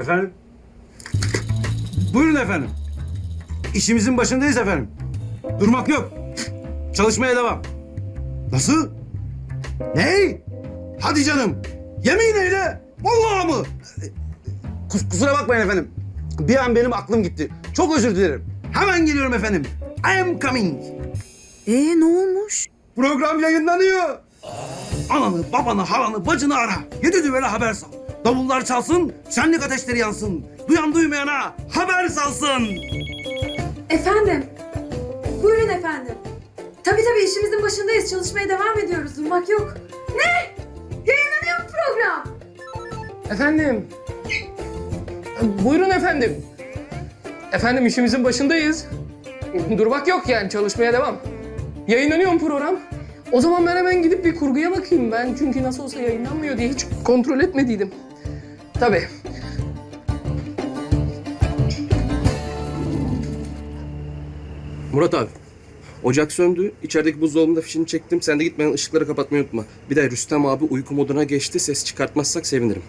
Efendim? Buyurun efendim. İşimizin başındayız efendim. Durmak yok. Çalışmaya devam. Nasıl? Ne? Hadi canım. Yemin eyle. Vallahi mı? Kus- kusura bakmayın efendim. Bir an benim aklım gitti. Çok özür dilerim. Hemen geliyorum efendim. I am coming. Ee ne olmuş? Program yayınlanıyor. Ananı, babanı, halanı, bacını ara. Yedi düvele haber sal. Davullar çalsın, şenlik ateşleri yansın. Duyan duymayana haber salsın. Efendim. Buyurun efendim. Tabii tabii işimizin başındayız. Çalışmaya devam ediyoruz. Durmak yok. Ne? Yayınlanıyor mu program? Efendim. Buyurun efendim. Efendim işimizin başındayız. Durmak yok yani çalışmaya devam. Yayınlanıyor mu program? O zaman ben hemen gidip bir kurguya bakayım ben. Çünkü nasıl olsa yayınlanmıyor diye hiç kontrol etmediydim. Tabii. Murat abi. Ocak söndü. İçerideki buzdolabında fişini çektim. Sen de gitmeden ışıkları kapatmayı unutma. Bir de Rüstem abi uyku moduna geçti. Ses çıkartmazsak sevinirim.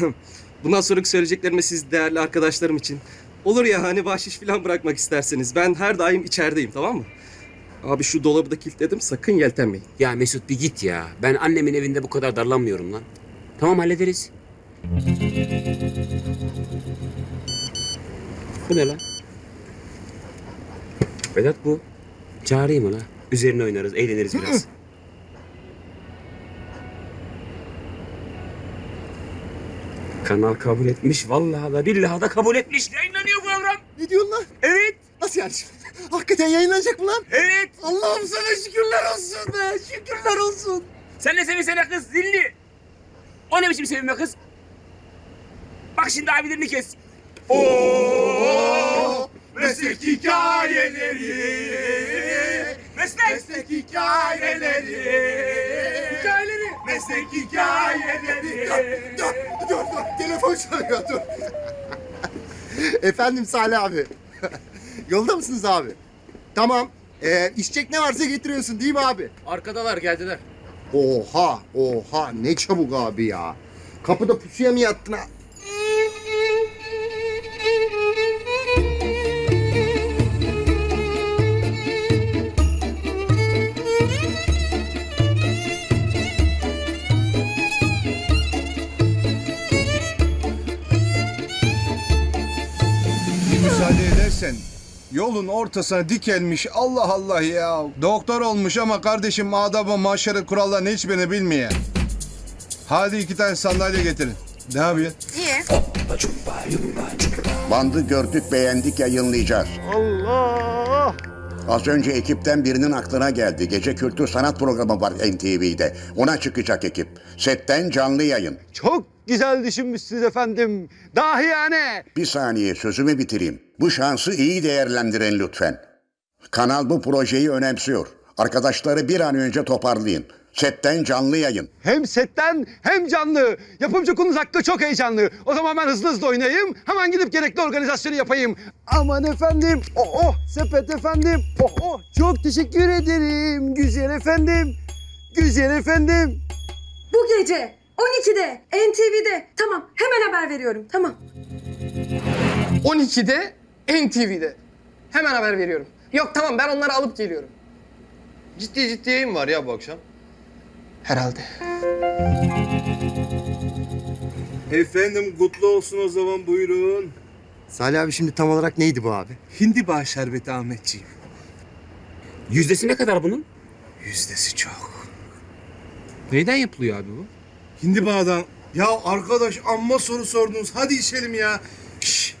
Bundan sonraki söyleyeceklerime siz değerli arkadaşlarım için. Olur ya hani bahşiş falan bırakmak isterseniz. Ben her daim içerideyim tamam mı? Abi şu dolabı da kilitledim. Sakın yeltenmeyin. Ya Mesut bir git ya. Ben annemin evinde bu kadar darlanmıyorum lan. Tamam hallederiz. Bu ne lan? Vedat bu. Çağırayım ona. Üzerine oynarız, eğleniriz biraz. Kanal kabul etmiş. Vallahi da billahi da kabul etmiş. Yayınlanıyor program. Ne diyorsun lan? Evet, Nasıl yani? Hakikaten yayınlanacak mı lan? evet. Allah'ım sana şükürler olsun be. Şükürler olsun. Sen ne sevinsene kız zilli. O ne biçim sevinme kız? Bak şimdi abilerini kes. Oo! Meslek hikayeleri. Meslek. Meslek hikayeleri. Hikayeleri. Meslek hikayeleri. Dur, dur, dur. Telefon çalıyor, dur. Efendim Salih abi. Yolda mısınız abi? Tamam. Ee, içecek ne varsa getiriyorsun değil mi abi? Arkadalar geldiler. Oha, oha. Ne çabuk abi ya. Kapıda pusuya mı yattın ha? Yolun ortasına dikelmiş Allah Allah ya. Doktor olmuş ama kardeşim adabı maşarı kurallarını hiçbirini bilmiyor. Hadi iki tane sandalye getirin. Ne yapıyorsun? Bandı gördük beğendik yayınlayacağız. Allah! Az önce ekipten birinin aklına geldi. Gece kültür sanat programı var NTV'de. Ona çıkacak ekip. Setten canlı yayın. Çok güzel düşünmüşsünüz efendim. Dahiyane. Bir saniye sözümü bitireyim. Bu şansı iyi değerlendirin lütfen. Kanal bu projeyi önemsiyor. Arkadaşları bir an önce toparlayın. Setten canlı yayın. Hem setten hem canlı. Yapımcı konumuz hakkı çok heyecanlı. O zaman ben hızlı hızlı oynayayım. Hemen gidip gerekli organizasyonu yapayım. Aman efendim. Oh oh sepet efendim. Oh oh çok teşekkür ederim. Güzel efendim. Güzel efendim. Bu gece 12'de NTV'de. Tamam hemen haber veriyorum. Tamam. 12'de NTV'de. Hemen haber veriyorum. Yok tamam ben onları alıp geliyorum. Ciddi ciddi yayın var ya bu akşam. Herhalde. Efendim kutlu olsun o zaman buyurun. Salih abi şimdi tam olarak neydi bu abi? Hindiba şerbeti Ahmetciğim. Yüzdesi ne kadar bunun? Yüzdesi çok. Neyden yapılıyor abi bu? Hindiba'dan. Ya arkadaş amma soru sordunuz. Hadi içelim ya. Şş,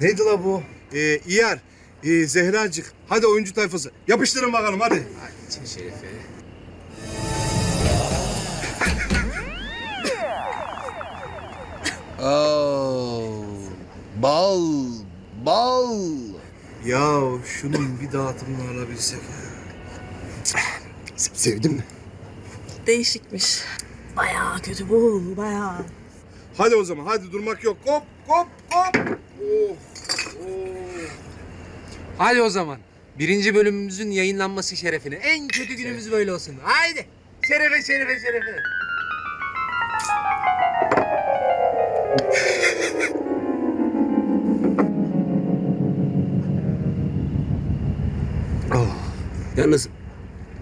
neydi la bu? Ee, İyer. Ee, Zehracık. Hadi oyuncu tayfası. Yapıştırın bakalım hadi. Şerefe. Oo, bal, bal. Ya şunun bir dağıtımını alabilsek. Sevdin mi? Değişikmiş. Bayağı kötü bu, bayağı. Hadi o zaman hadi durmak yok. Hop hop hop. Oh, oh. Hadi o zaman. Birinci bölümümüzün yayınlanması şerefine. En kötü günümüz böyle olsun. Haydi. Şerefe şerefe şerefe. Yalnız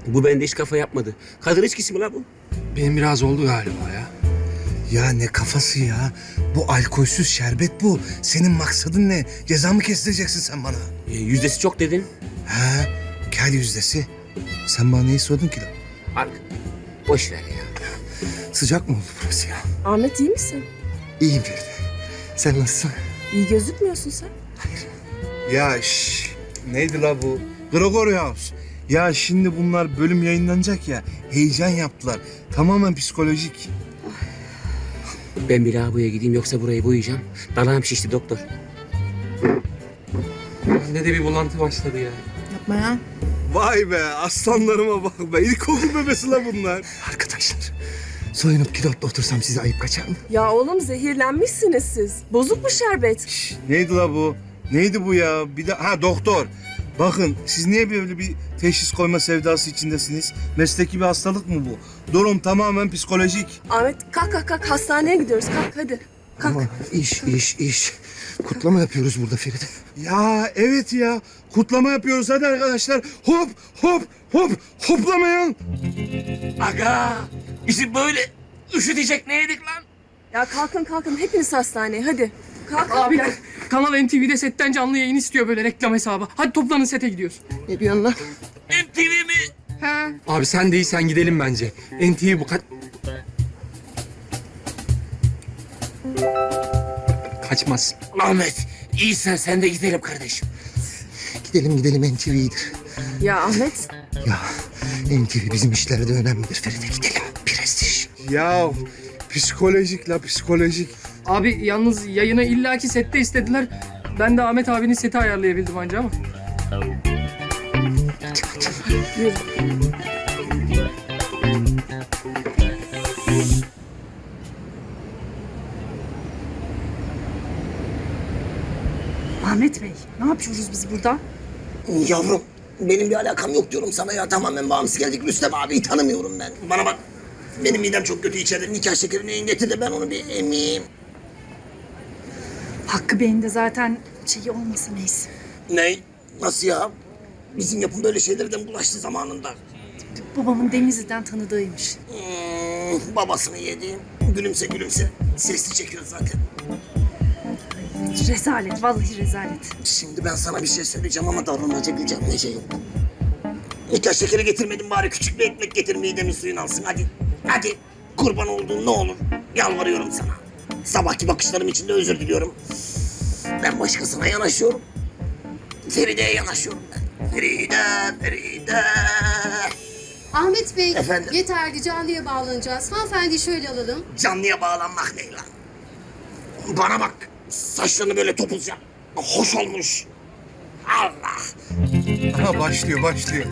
bu bende hiç kafa yapmadı. Kadın içkisi mi la bu? Benim biraz oldu galiba ya. Ya ne kafası ya? Bu alkolsüz şerbet bu. Senin maksadın ne? Ceza mı kestireceksin sen bana? E, yüzdesi çok dedin. Ha, kel yüzdesi. Sen bana neyi sordun ki lan? Ark. Boş ver ya. Sıcak mı oldu burası ya? Ahmet iyi misin? İyiyim Feride. Sen nasılsın? İyi gözükmüyorsun sen. Ya şş, neydi la bu? Gregory House. Ya şimdi bunlar bölüm yayınlanacak ya. Heyecan yaptılar. Tamamen psikolojik. Ben bir lavaboya gideyim yoksa burayı boyayacağım. Dalağım şişti doktor. Bende de bir bulantı başladı ya. Yapma ya. Vay be aslanlarıma bak be. İlkokul bebesi la bunlar. Arkadaşlar, soyunup kilotla otursam size ayıp kaçar mı? Ya oğlum zehirlenmişsiniz siz. Bozuk mu şerbet? Şş, neydi la bu? Neydi bu ya? Bir de ha doktor. Bakın siz niye böyle bir teşhis koyma sevdası içindesiniz? Mesleki bir hastalık mı bu? Durum tamamen psikolojik. Ahmet kalk kalk kalk hastaneye gidiyoruz kalk hadi. Kalk. Ama iş, iş, iş. Kutlama yapıyoruz burada Feride. Ya evet ya. Kutlama yapıyoruz hadi arkadaşlar. Hop hop hop hoplamayın. Aga! Bizim böyle üşütecek neydik lan? Ya kalkın kalkın hepiniz hastaneye hadi. Kalk. Abiler Kanal NTV'de setten canlı yayın istiyor böyle reklam hesabı. Hadi toplanın sete gidiyoruz. Ne diyorsun lan? MTV mi? He. Abi sen değil sen gidelim bence. NTV bu kaç... Kaçmaz. Ahmet, iyisen sen de gidelim kardeşim. Gidelim gidelim NTV iyidir. Ya Ahmet. Ya NTV bizim işlerde önemlidir Feride gidelim. Prestij. Ya psikolojik la psikolojik. Abi yalnız yayını illaki sette istediler. Ben de Ahmet abinin seti ayarlayabildim anca ama. Ahmet Bey ne yapıyoruz biz burada? Yavrum benim bir alakam yok diyorum sana ya tamamen bağımsız geldik Rüstem abiyi tanımıyorum ben. Bana bak benim midem çok kötü içeride nikah şekerini getir de ben onu bir emeyim. Hakkı Bey'in de zaten şeyi olmasa neyse. Ne? Nasıl ya? Bizim yapım böyle şeylerden bulaştı zamanında. Babamın Denizli'den tanıdığıymış. Hmm, babasını yedi. Gülümse gülümse. Sesli çekiyor zaten. Rezalet, vallahi rezalet. Şimdi ben sana bir şey söyleyeceğim ama davranacak gücem ne şey yok. Nikah şekeri getirmedim bari küçük bir ekmek getir midemin suyunu alsın hadi. Hadi kurban olduğun ne olur yalvarıyorum sana. Sabahki bakışlarım için de özür diliyorum. Ben başkasına yanaşıyorum. Feride'ye yanaşıyorum ben. Feride, Feride. Ahmet Bey, Efendim? yeter ki canlıya bağlanacağız. Hanımefendi şöyle alalım. Canlıya bağlanmak ne lan? Bana bak saçlarını böyle topuz yap. Hoş olmuş. Allah. Aha başlıyor başlıyor.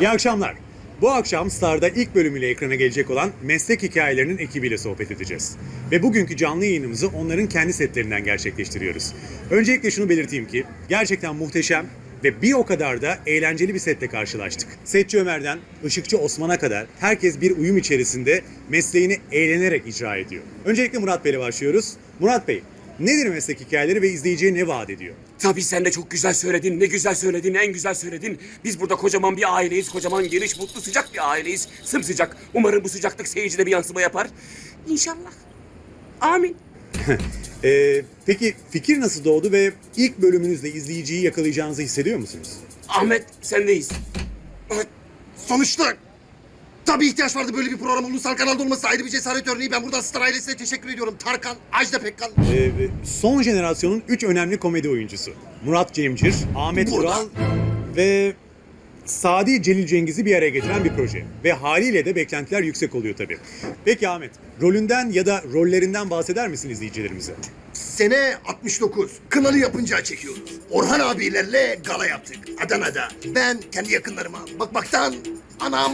İyi akşamlar. Bu akşam Star'da ilk bölümüyle ekrana gelecek olan meslek hikayelerinin ekibiyle sohbet edeceğiz. Ve bugünkü canlı yayınımızı onların kendi setlerinden gerçekleştiriyoruz. Öncelikle şunu belirteyim ki gerçekten muhteşem ve bir o kadar da eğlenceli bir setle karşılaştık. Setçi Ömer'den Işıkçı Osman'a kadar herkes bir uyum içerisinde mesleğini eğlenerek icra ediyor. Öncelikle Murat Bey'le başlıyoruz. Murat Bey, nedir meslek hikayeleri ve izleyiciye ne vaat ediyor? Tabii sen de çok güzel söyledin. Ne güzel söyledin, en güzel söyledin. Biz burada kocaman bir aileyiz. Kocaman, geniş, mutlu, sıcak bir aileyiz. Sımsıcak. Umarım bu sıcaklık seyircide bir yansıma yapar. İnşallah. Amin. Ee, peki fikir nasıl doğdu ve ilk bölümünüzde izleyiciyi yakalayacağınızı hissediyor musunuz? Ahmet sendeyiz. Sonuçta tabii ihtiyaç vardı böyle bir program ulusal kanalda olması ayrı bir cesaret örneği. Ben buradan Star ailesine teşekkür ediyorum. Tarkan, Ajda Pekkan. Ee, son jenerasyonun üç önemli komedi oyuncusu. Murat Cemcir, Ahmet Burada. Kural ve Sadi Celil Cengiz'i bir araya getiren bir proje. Ve haliyle de beklentiler yüksek oluyor tabii. Peki Ahmet, rolünden ya da rollerinden bahseder misin izleyicilerimize? Sene 69. Kınalı yapınca çekiyoruz. Orhan abilerle gala yaptık. Adana'da. Ben kendi yakınlarıma bakmaktan anam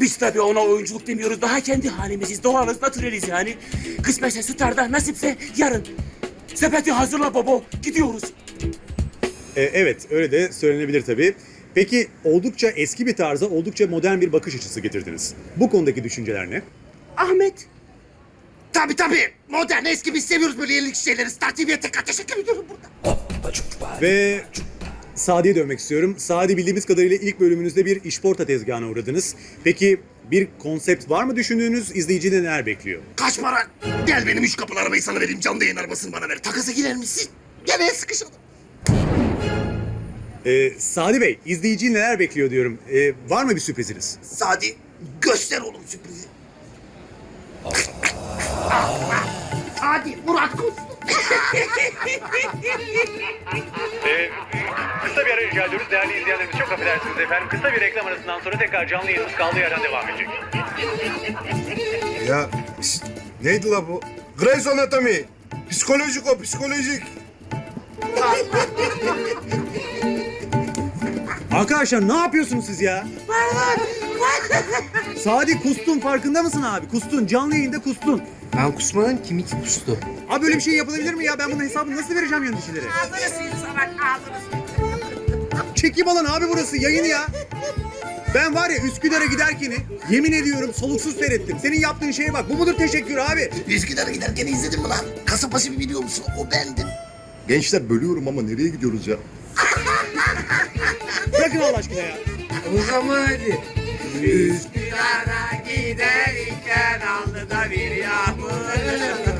Biz tabii ona oyunculuk demiyoruz. Daha kendi halimiziz. Doğalız, natüreliz yani. Kısmetse Star'da, nasipse yarın. Sepeti hazırla baba. Gidiyoruz. Ee, evet, öyle de söylenebilir tabii. Peki oldukça eski bir tarza oldukça modern bir bakış açısı getirdiniz. Bu konudaki düşünceler ne? Ahmet. Tabii tabii. Modern eski biz seviyoruz böyle yenilik şeyleri. Star TV'ye tekrar teşekkür ediyorum burada. Ve Sadi'ye dönmek istiyorum. Sadi bildiğimiz kadarıyla ilk bölümünüzde bir işporta tezgahına uğradınız. Peki bir konsept var mı düşündüğünüz? İzleyici de neler bekliyor? Kaç para? Gel benim üç kapılı arabayı sana vereyim. Canlı yayın arabasını bana ver. Takasa girer misin? Gene sıkışalım. Ee, Sadi Bey, izleyici neler bekliyor diyorum. Ee, var mı bir sürpriziniz? Sadi göster oğlum sürprizi. Hadi Murat Kustu. kısa bir ara rica ediyoruz. Değerli izleyenlerimiz çok affedersiniz efendim. Kısa bir reklam arasından sonra tekrar canlı yayınımız kaldığı yerden devam edecek. Ya şşt, neydi la bu? Grey's Anatomy. Psikolojik o psikolojik. Arkadaşlar ne yapıyorsunuz siz ya? Sadi kustun farkında mısın abi? Kustun canlı yayında kustun. Ben kusmadan kim iki kustu? Abi böyle bir şey yapılabilir mi ya? Ben bunun hesabını nasıl vereceğim yöneticilere? Çekim alan abi burası yayın ya. Ben var ya Üsküdar'a giderken yemin ediyorum soluksuz seyrettim. Senin yaptığın şeye bak. Bu mudur teşekkür abi? Üsküdar'a giderken izledin mi lan? Kasapbaşı bir biliyor musun? O bendim. Gençler bölüyorum ama nereye gidiyoruz ya? Bırakın Allah aşkına ya. O zaman hadi. Üsküdar'a giderken alnında bir yağmur.